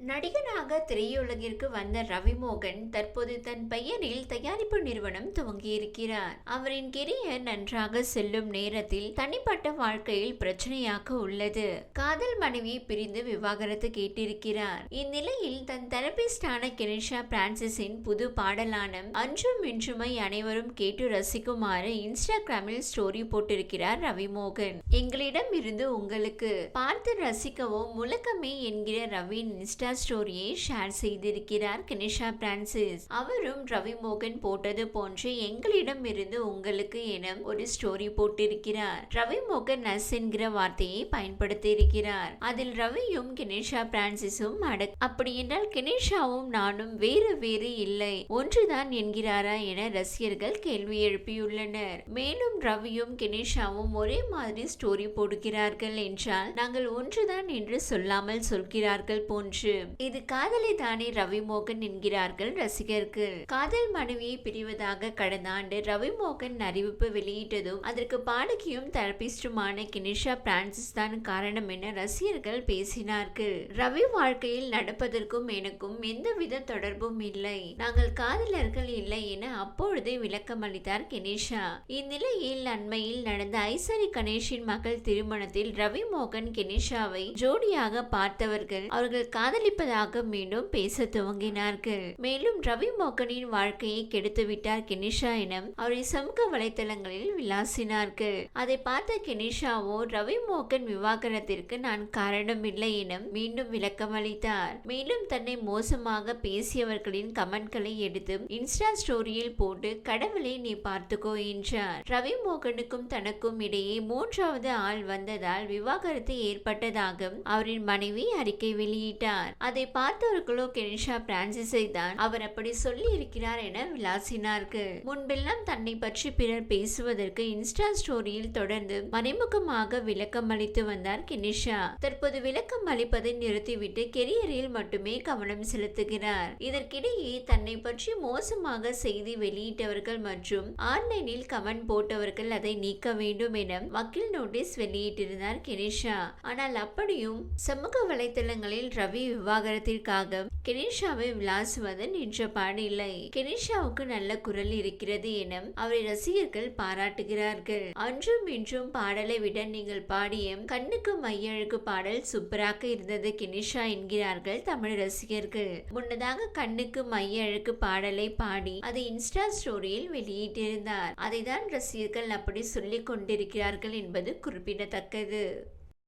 நடிகனாக திரையுலகிற்கு வந்த ரவிமோகன் தற்போது தன் பெயரில் தயாரிப்பு நிறுவனம் துவங்கியிருக்கிறார். அவரின் கெரியர் நன்றாக செல்லும் நேரத்தில் தனிப்பட்ட வாழ்க்கையில் பிரச்சனையாக உள்ளது. காதல் மனைவி பிரிந்து விவாகரத்து கேட்டிருக்கிறார். இந்நிலையில் தன் தெரபிஸ்டான கெனிஷா பிரான்சிஸின் புது பாடலான அன்றும் இன்றுமை அனைவரும் கேட்டு ரசிக்குமாறு இன்ஸ்டாகிராமில் ஸ்டோரி போட்டிருக்கிறார் ரவிமோகன். எங்களிடம் இருந்து உங்களுக்கு பார்த்து ரசிக்கவும் முழக்கமே என்கிற ரவியின் இன்ஸ்டா ஸ்டோரியை ஷேர் செய்திருக்கிறார் கனிஷா பிரான்சிஸ். அவரும் ரவி மோகன் போட்டது போன்று எங்களிடம் இருந்து உங்களுக்கு என ஒரு ஸ்டோரி போட்டிருக்கிறார். ரவி மோகன் நஸ் என்கிற வார்த்தையை பயன்படுத்தி இருக்கிறார் அதில் ரவியும் கணேஷா பிரான்சிஸும் அடக் அப்படி என்றால் கணேஷாவும் நானும் வேறு வேறு இல்லை ஒன்றுதான் என்கிறாரா என ரசிகர்கள் கேள்வி எழுப்பியுள்ளனர். மேலும் ரவியும் கணேஷாவும் ஒரே மாதிரி ஸ்டோரி போடுகிறார்கள் என்றால் நாங்கள் ஒன்றுதான் என்று சொல்லாமல் சொல்கிறார்கள் போன்று இது காதலை தானே ரவிமோகன் என்கிறார்கள் ரசிகர்கள் காதல் மனைவியை பிரிவதாக கடந்த ஆண்டு ரவிமோகன் அறிவிப்பு வெளியிட்டதும் அதற்கு பாடகியும் தெரபிஸ்டுமான கினிஷா பிரான்சிஸ் தான் காரணம் என ரசிகர்கள் பேசினார்கள். ரவி வாழ்க்கையில் நடப்பதற்கும் எனக்கும் எந்தவித தொடர்பும் இல்லை. நாங்கள் காதலர்கள் இல்லை என அப்பொழுதே விளக்கம் அளித்தார் கணேஷா இந்நிலையில் அண்மையில் நடந்த ஐசரி கணேஷின் மகள் திருமணத்தில் ரவி மோகன் கணேஷாவை ஜோடியாக பார்த்தவர்கள் அவர்கள் காதல் கொந்தளிப்பதாக மீண்டும் பேச துவங்கினார்கள். மேலும் ரவி மோகனின் வாழ்க்கையை கெடுத்து விட்டார் கெனிஷா என அவரை சமூக வலைதளங்களில் விளாசினார்கள். அதை பார்த்த கெனிஷாவோ ரவி மோகன் விவாகரத்திற்கு நான் காரணமில்லை என மீண்டும் விளக்கம் அளித்தார் மேலும் தன்னை மோசமாக பேசியவர்களின் கமெண்ட்களை எடுத்து இன்ஸ்டா ஸ்டோரியில் போட்டு கடவுளை நீ பார்த்துக்கோ என்றார். ரவி மோகனுக்கும் தனக்கும் இடையே மூன்றாவது ஆள் வந்ததால் விவாகரத்து ஏற்பட்டதாக அவரின் மனைவி அறிக்கை வெளியிட்டார். அதை பார்த்தவர்களோ கெனிஷா பிரான்சிஸை தான் அவர் அப்படி சொல்லி இருக்கிறார் என விளாசினார்க்கு. முன்பெல்லாம் தன்னை பற்றி பிறர் பேசுவதற்கு இன்ஸ்டா ஸ்டோரியில் தொடர்ந்து மறைமுகமாக விளக்கம் அளித்து வந்தார் கெனிஷா. தற்போது விளக்கம் அளிப்பதை நிறுத்திவிட்டு கெரியரில் மட்டுமே கவனம் செலுத்துகிறார். இதற்கிடையே தன்னை பற்றி மோசமாக செய்தி வெளியிட்டவர்கள் மற்றும் ஆன்லைனில் கமெண்ட் போட்டவர்கள் அதை நீக்க வேண்டும் என வக்கீல் நோட்டீஸ் வெளியிட்டிருந்தார் கெனிஷா. ஆனால் அப்படியும் சமூக வலைதளங்களில் ரவி விவாகரத்திற்காக கெனிஷாவை விளாசுவதன் நின்ற பாடில்லை கெனிஷாவுக்கு நல்ல குரல் இருக்கிறது என அவரை ரசிகர்கள் பாராட்டுகிறார்கள். அன்றும் இன்றும் பாடலை விட நீங்கள் பாடிய கண்ணுக்கு மையழுக்கு பாடல் சூப்பராக இருந்தது கெனிஷா என்கிறார்கள் தமிழ் ரசிகர்கள். முன்னதாக கண்ணுக்கு மையழுக்கு பாடலை பாடி அதை இன்ஸ்டா ஸ்டோரியில் வெளியிட்டிருந்தார். அதை தான் ரசிகர்கள் அப்படி சொல்லிக் கொண்டிருக்கிறார்கள் என்பது குறிப்பிடத்தக்கது.